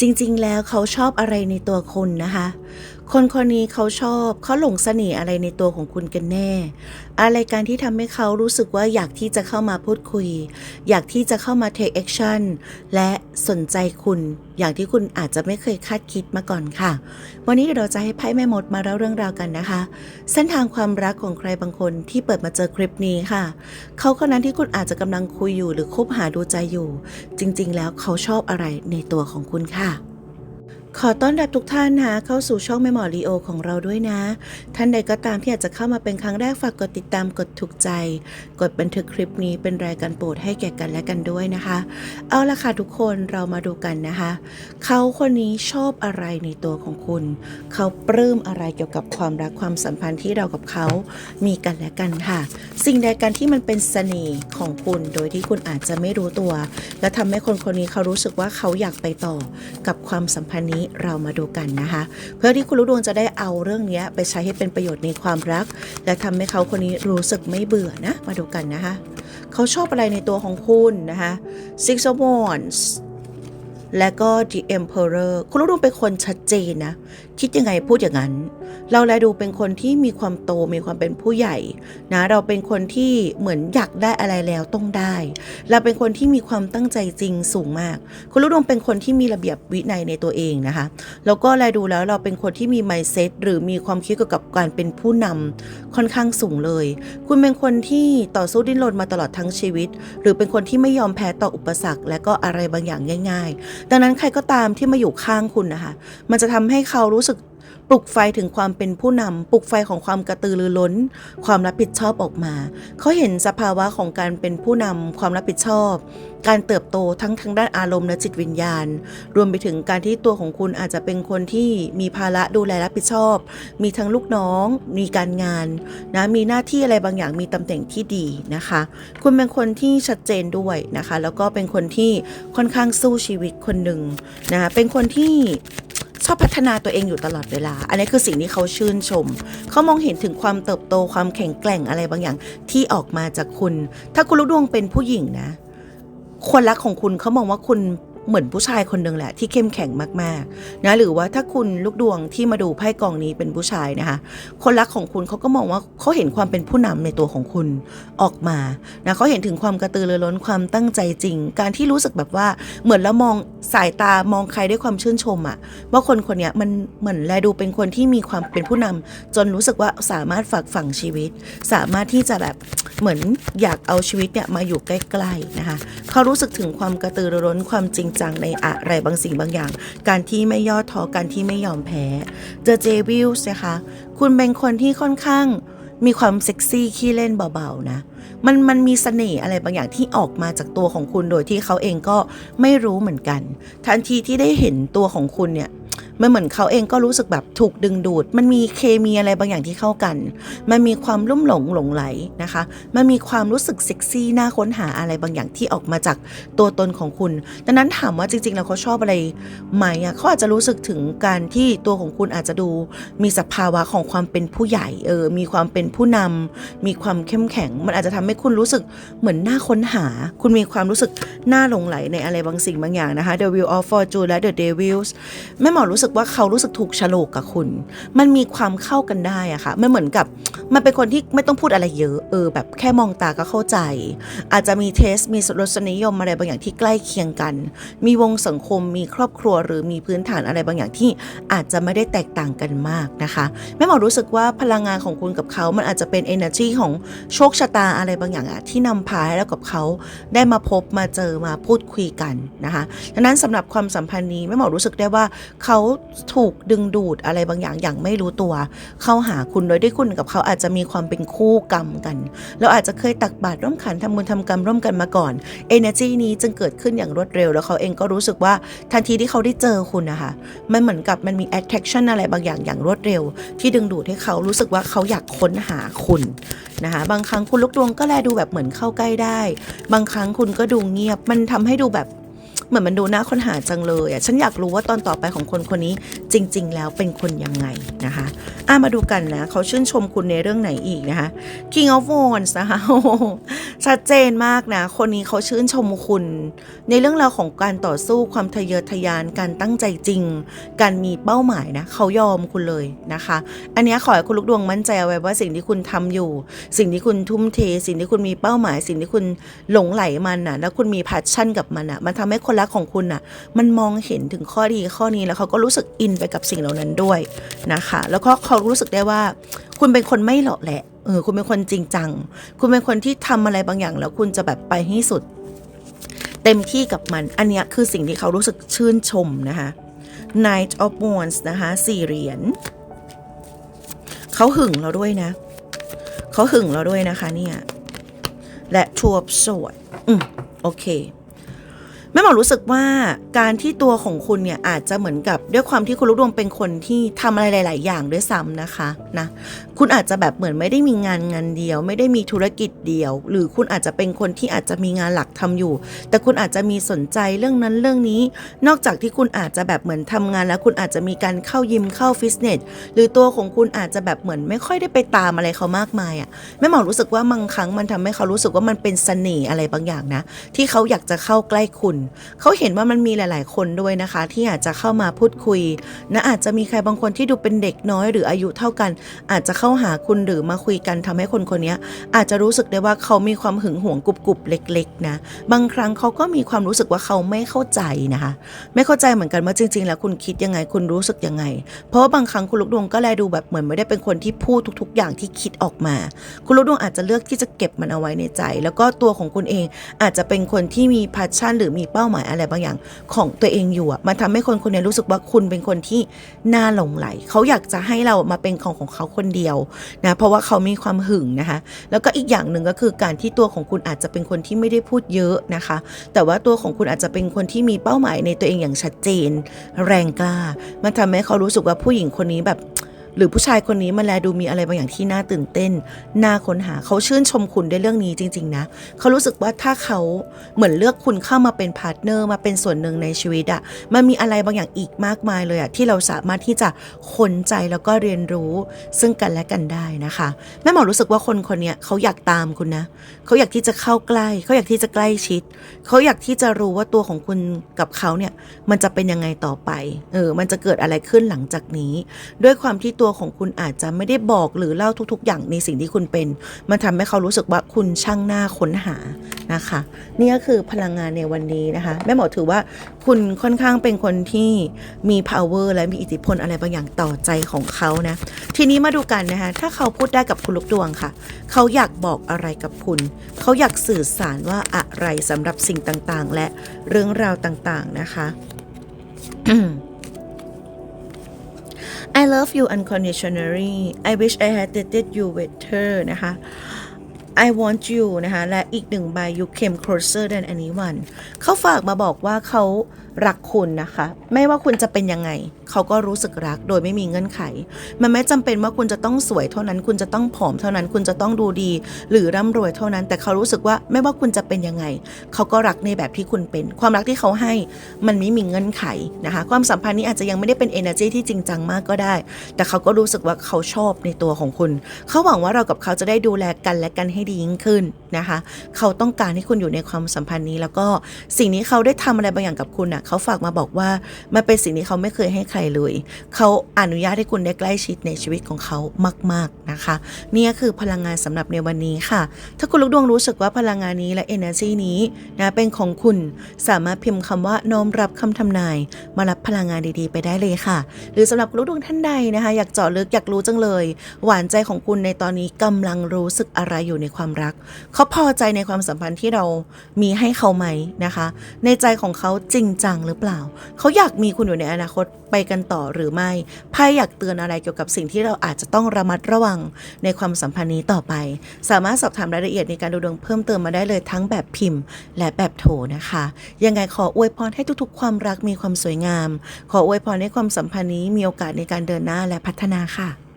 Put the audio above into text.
จริงๆ แล้วเขาชอบอะไรในตัวคุณนะคะ คนคนนี้เขาชอบเขาหลงเสน่ห์อะไรในตัวของคุณกันแน่ อะไรการที่ทำให้เขารู้สึกว่าอยากที่จะเข้ามาพูดคุย อยากที่จะเข้ามา take action และสนใจคุณ อย่างที่คุณอาจจะไม่เคยคาดคิดมาก่อนค่ะ วันนี้เดี๋ยวเราจะให้ไพ่แม่มดมาเล่าเรื่องราวกันนะคะ เส้นทางความรักของใครบางคนที่เปิดมาเจอคลิปนี้ค่ะ เขาคนนั้นที่คุณอาจจะกำลังคุยอยู่หรือคบหาดูใจอยู่ จริง ๆ แล้วเขาชอบอะไรในตัวของคุณค่ะ ขอต้อนรับทุกท่านนะเข้าสู่ช่องแม่หมอลีโอของเราด้วยนะ ท่านใดก็ตามที่อยากจะเข้ามาเป็นครั้งแรกฝากกดติดตามกดถูกใจ กดบันทึกคลิปนี้เป็นรายการโปรดให้แก่กันและกันด้วยนะคะ เอาละค่ะทุกคนเรามาดูกันนะคะ เขาคนนี้ชอบอะไรในตัวของคุณ เขาปลื้มอะไรเกี่ยวกับความรักความสัมพันธ์ที่เรากับเขามีกันและกันค่ะ สิ่งใดกันที่มันเป็นเสน่ห์ของคุณโดยที่คุณอาจจะไม่รู้ตัว และทำให้คนคนนี้เขารู้สึกว่าเขาอยากไปต่อกับความสัมพันธ์นี้เรามาดูกันนะคะ เพื่อที่คุณรู้ดวงจะได้เอาเรื่องนี้ไปใช้ให้เป็นประโยชน์ในความรัก และทำให้เขาคนนี้รู้สึกไม่เบื่อนะ มาดูกันนะคะ เขาชอบอะไรในตัวของคุณนะคะ Six of Wands และก็ The Emperor คุณรู้ดวงเป็นคนชัดเจนนะ คิดยังไงพูดอย่างนั้น เราแลดูเป็นคนที่มีความโตมีความเป็นผู้ใหญ่นะเราเป็นคนที่เหมือนอยากได้อะไรแล้วต้องได้ เราเป็นคนที่มีความตั้งใจจริงสูงมาก คุณรู้ดวงเป็นคนที่มีระเบียบวินัยในตัวเองนะคะ แล้วก็แลดูแล้วเราเป็นคนที่มี mindset หรือมีความคิดเกี่ยวกับการเป็นผู้นำค่อนข้างสูงเลย คุณเป็นคนที่ต่อสู้ดิ้นรนมาตลอดทั้งชีวิต หรือเป็นคนที่ไม่ยอมแพ้ต่ออุปสรรค และก็อะไรบางอย่างง่าย ๆ ดังนั้นใครก็ตามที่มาอยู่ข้างคุณนะคะ มันจะทำให้เขารู้สึก ปลุกไฟถึงความเป็นผู้นำปลุกไฟของความกระตือรือร้น ความรับผิดชอบออกมา เขาเห็นสภาวะของการเป็นผู้นำความรับผิดชอบ การเติบโตทั้งทางด้านอารมณ์และจิตวิญญาณ รวมไปถึงการที่ตัวของคุณอาจจะเป็นคนที่มีภาระดูแลรับผิดชอบ มีทั้งลูกน้อง มีการงานนะมีหน้าที่อะไรบางอย่างมีตำแหน่งที่ดีนะคะ คุณเป็นคนที่ชัดเจนด้วยนะคะ แล้วก็เป็นคนที่ค่อนข้างสู้ชีวิตคนหนึ่งนะคะเป็นคนที่ ชอบพัฒนาตัวเองอยู่ตลอดเวลา อันนี้คือสิ่งที่เขาชื่นชม เขามองเห็นถึงความเติบโตความแข็งแกร่งอะไรบางอย่างที่ออกมาจากคุณ ถ้าคุณลูกดวงเป็นผู้หญิงนะ คนรักของคุณเขามองว่าคุณ เหมือนผู้ชายคนหนึ่งแหละที่เข้มแข็งมากๆนะหรือว่าถ้าคุณลูกดวงที่มาดูไพ่กองนี้เป็นผู้ชายนะคะคนรักของคุณเขาก็มองว่าเขาเห็นความเป็นผู้นำในตัวของคุณออกมานะเขาเห็นถึงความกระตือรือร้นความตั้งใจจริง การที่รู้สึกแบบว่าเหมือนแล้วมองสายตามองใครด้วยความชื่นชมอะว่าคนคนนี้มันเหมือนแลดูเป็นคนที่มีความเป็นผู้นำจนรู้สึกว่าสามารถฝากฝังชีวิต สามารถที่จะแบบเหมือนอยากเอาชีวิตเนี่ยมาอยู่ใกล้ๆนะคะเขารู้สึกถึงความกระตือรือร้นความจริงจังในอะไรบางสิ่งบางอย่าง การที่ไม่ย่อท้อการที่ไม่ยอมแพ้เจอเจวิลส์นะคะคุณเป็นคนที่ค่อนข้างมีความเซ็กซี่ขี้เล่นเบาๆนะ มันมันมีเสน่ห์อะไรบางอย่างที่ออกมาจากตัวของคุณโดยที่เขาเองก็ไม่รู้เหมือนกัน ทันทีที่ได้เห็นตัวของคุณเนี่ย มันเหมือนเขาเองก็รู้สึกแบบถูกดึงดูด มันมีเคมีอะไรบางอย่างที่เข้ากัน มันมีความลุ่มหลงหลงไหลนะคะ มันมีความรู้สึกเซ็กซี่น่าค้นหาอะไรบางอย่างที่ออกมาจากตัวตนของคุณ ดังนั้นถามว่าจริงๆแล้วเขาชอบอะไรไหมอะเขาอาจจะรู้สึกถึงการที่ตัวของคุณอาจจะดู มีสภาวะของความเป็นผู้ใหญ่เออ มีความเป็นผู้นำมีความเข้มแข็ง มันอาจจะทำให้คุณรู้สึกเหมือนน่าค้นหา คุณมีความรู้สึกน่าหลงไหลในอะไรบางสิ่งบางอย่างนะคะ The Wheel of Fortune และ The Devils แม่หมอรู้สึกว่าเขารู้สึกถูกฉลกกับคุณ มันมีความเข้ากันได้อะค่ะมันเหมือนกับมันเป็นคนที่ไม่ต้องพูดอะไรเยอะเออแบบแค่มองตาก็เข้าใจ อาจจะมีเทสมีรสนิยมอะไรบางอย่างที่ใกล้เคียงกัน มีวงสังคมมีครอบครัวหรือมีพื้นฐานอะไรบางอย่างที่อาจจะไม่ได้แตกต่างกันมากนะคะแม่หมอรู้สึกว่าพลังงานของคุณกับเขา มันอาจจะเป็น energy ของโชคชะตาอะไรบางอย่างอะที่นำพาให้เรากับเขาได้มาพบมาเจอมาพูดคุยกันนะคะดังนั้นสำหรับความสัมพันธ์นี้แม่หมอรู้สึกได้ว่าเขาถูกดึงดูดอะไรบางอย่างอย่างไม่รู้ตัว เข้าหาคุณโดยที่คุณกับเขาอาจจะมีความเป็นคู่กรรมกันแล้วอาจจะเคยตักบาตรร่วมขันทำบุญทำกรรมร่วมกันมาก่อน energy นี้จึงเกิดขึ้นอย่างรวดเร็ว แล้วเขาเองก็รู้สึกว่าทันทีที่เขาได้เจอคุณนะคะมันเหมือนกับมันมี attraction อะไรบางอย่างอย่างรวดเร็ว ที่ดึงดูดให้เขารู้สึกว่าเขาอยากค้นหาคุณนะคะบางครั้งคุณลูกดวงก็แลดูแบบเหมือนเข้าใกล้ได้ บางครั้งคุณก็ดูเงียบมันทำให้ดูแบบ เหมือนมันดูน่าค้นหาจังเลยอะฉันอยากรู้ว่าตอนต่อไปของคนคนนี้จริง ๆ แล้วเป็นคนยังไงนะคะอะมาดูกันนะเขาชื่นชมคุณในเรื่องไหนอีกนะคะ King of Wands นะคะชัดเจนมากนะ คนนี้เขาชื่นชมคุณ ในเรื่องราวของการต่อสู้ความทะเยอทะยานการตั้งใจจริง การมีเป้าหมายนะเขายอมคุณเลยนะคะ อันนี้ขอให้คุณลูกดวงมั่นใจไว้ว่าสิ่งที่คุณทำอยู่ สิ่งที่คุณทุ่มเท สิ่งที่คุณมีเป้าหมาย สิ่งที่คุณหลงไหลมันน่ะแล้วคุณมีแพชชั่นกับมันน่ะมันทำให้คนรักของคุณน่ะมันมองเห็นถึงข้อดีข้อนี้แล้วเขาก็รู้สึกอินไปกับสิ่งเหล่านั้นด้วยนะคะ แล้วก็เขารู้สึกได้ว่า คุณเป็นคนไม่หลาะแหละเออคุณเป็นคนจริงจัง คุณเป็นคนที่ทำอะไรบางอย่าง แล้วคุณจะแบบไปให้สุด เต็มที่กับมัน อันเนี้ยคือสิ่งที่เขารู้สึกชื่นชมนะคะ Knight of Wands นะคะสี่เหรียญเขาหึงเราด้วยนะ เขาหึงเราด้วยนะคะเนี่ย และทัวร์สดอืมโอเค ม่หมอรู้สึกว่าการที่ตัวของคุณเนี่ยอาจจะเหมือนกับด้วยความที่คุณลูกดวงเป็นคนที่ทำอะไรหลาย ๆ อย่างด้วยซ้ำนะคะนะคุณอาจจะแบบเหมือนไม่ได้มีงานงานเดียว ไม่ได้มีธุรกิจเดียว หรือคุณอาจจะเป็นคนที่อาจจะมีงานหลักทำอยู่ แต่คุณอาจจะมีสนใจเรื่องนั้นเรื่องนี้ นอกจากที่คุณอาจจะแบบเหมือนทำงานแล้วคุณอาจจะมีการเข้ายิมเข้าฟิตเนสหรือตัวของคุณอาจจะแบบเหมือนไม่ค่อยได้ไปตามอะไรเขามากมายอะ่ะแม่หมอรู้สึกว่าบางครั้งมันทำให้เขารู้สึกว่ามันเป็นเสน่ห์อะไรบางอย่างนะ ที่เขาอยากจะเข้าใกล้คุณเขาเห็นว่ามันมีหลาย ๆ คนด้วยนะคะ ที่อาจจะเข้ามาพูดคุยนะอาจจะมีใครบางคนที่ดูเป็นเด็กน้อยหรืออายุเท่ากัน อาจจะเข้าหาคุณหรือมาคุยกันทำให้คนคนนี้อาจจะรู้สึกได้ว่าเขามีความหึงหวงกรุบๆเล็ก ๆ นะ บางครั้งเขาก็มีความรู้สึกว่าเขาไม่เข้าใจนะคะ ไม่เข้าใจเหมือนกันว่าจริง ๆ แล้วคุณคิดยังไงคุณรู้สึกยังไง เพราะว่าบางครั้งคุณลูกดวงก็แลดูแบบเหมือนไม่ได้เป็นคนที่พูดทุก ๆ อย่างที่คิดออกมา คุณลูกดวงอาจจะเลือกที่จะเก็บมันเอาไว้ในใจ แล้วก็ตัวของคุณเองอาจจะเป็นคนที่มีพัชชั่นหรือมีเป้าหมายอะไรบางอย่างของตัวเองอยู่อะมันทำให้คนคนนี้รู้สึกว่าคุณเป็นคนที่น่าหลงไหล เขาอยากจะให้เรามาเป็นของของเขาคนเดียวนะเพราะว่าเขามีความหึงนะคะ แล้วก็อีกอย่างหนึ่งก็คือการที่ตัวของคุณอาจจะเป็นคนที่ไม่ได้พูดเยอะนะคะ แต่ว่าตัวของคุณอาจจะเป็นคนที่มีเป้าหมายในตัวเองอย่างชัดเจน แรงกล้า มันทำให้เขารู้สึกว่าผู้หญิงคนนี้แบบ หรือผู้ชายคนนี้มันแลดูมีอะไรบางอย่างที่น่าตื่นเต้น น่าค้นหาเขาชื่นชมคุณในเรื่องนี้จริง ๆ นะ เขารู้สึกว่าถ้าเขาเหมือนเลือกคุณเข้ามาเป็นพาร์ทเนอร์มาเป็นส่วนหนึ่งในชีวิตอะมันมีอะไรบางอย่างอีกมากมายเลยอะที่เราสามารถที่จะค้นใจแล้วก็เรียนรู้ซึ่งกันและกันได้นะคะแม่หมอรู้สึกว่าคนคนนี้เขาอยากตามคุณนะ เขาอยากที่จะเข้าใกล้ เขาอยากที่จะใกล้ชิด เขาอยากที่จะรู้ว่าตัวของคุณกับเขาเนี่ยมันจะเป็นยังไงต่อไปเออมันจะเกิดอะไรขึ้นหลังจากนี้ ด้วยความที่ตัวของคุณอาจจะไม่ได้บอกหรือเล่าทุก ๆ อย่างในสิ่งที่คุณเป็น มันทำให้เขารู้สึกว่าคุณช่างหน้าค้นหานะคะ นี่ก็คือพลังงานในวันนี้นะคะ แม่หมอถือว่าคุณค่อนข้างเป็นคนที่มี power และมีอิทธิพลอะไรบางอย่างต่อใจของเขานะ ทีนี้มาดูกันนะคะ ถ้าเขาพูดได้กับคุณลูกดวงค่ะ เขาอยากบอกอะไรกับคุณ เขาอยากสื่อสารว่าอะไรสำหรับสิ่งต่างๆ และเรื่องราวต่างๆนะคะ I love you unconditionally I wish I had dated you with her นะคะ I want you นะคะ และอีกหนึ่งใบ you came closer than anyone เขาฝากมาบอกว่าเขารักคุณนะคะ ไม่ว่าคุณจะเป็นยังไง เขาก็รู้สึกรักโดยไม่มีเงื่อนไข มันไม่จำเป็นว่าคุณจะต้องสวยเท่านั้น คุณจะต้องผอมเท่านั้น คุณจะต้องดูดี หรือร่ำรวยเท่านั้น แต่เขารู้สึกว่าไม่ว่าคุณจะเป็นยังไง เขาก็รักในแบบที่คุณเป็น ความรักที่เขาให้มันไม่มีเงื่อนไขนะคะความสัมพันธ์นี้อาจจะยังไม่ได้เป็น energy ที่จริงจังมากก็ได้ แต่เขาก็รู้สึกว่าเขาชอบในตัวของคุณ เขาหวังว่าเรากับเขาจะได้ดูแลกันและกันให้ดียิ่งขึ้นนะคะ เขาต้องการให้คุณอยู่ในความสัมพันธ์นี้ แล้วก็สิ่งนี้เขาได้ทำอะไรบางอย่างกับคุณอะเขาฝากมาบอกว่ามันเป็นสิ่งที่เขาไม่เคยให้ใครเลย เขาอนุญาตให้คุณได้ใกล้ชิดในชีวิตของเขามาก ๆนะคะ นี่คือพลังงานสำหรับในวันนี้ค่ะ ถ้าคุณลูกดวงรู้สึกว่าพลังงานนี้และ energy นี้นะเป็นของคุณสามารถพิมพ์คำว่าน้อมรับคำทำนาย มารับพลังงานดีๆ ไปได้เลยค่ะ หรือสำหรับลูกดวงท่านใดนะคะ อยากเจาะลึกอยากรู้จังเลย หวานใจของคุณในตอนนี้กำลังรู้สึกอะไรอยู่ในความรัก เขาพอใจในความสัมพันธ์ที่เรามีให้เขาไหมนะคะ ในใจของเขาจริงจังหรือเปล่า เขาอยากมีคุณอยู่ในอนาคตไปกันต่อหรือไม่ไพ่อยากเตือนอะไรเกี่ยวกับสิ่งที่เราอาจจะต้องระมัดระวังในความสัมพันธ์นี้ต่อไป สามารถสอบถามรายละเอียดในการดูดวงเพิ่มเติมมาได้เลยทั้งแบบพิมพ์ และแบบโทรนะคะ ยังไงขออวยพรให้ทุกๆ ความรักมีความสวยงาม ขออวยพรให้ความสัมพันธ์นี้มีโอกาสในการเดินหน้าและพัฒนาค่ะ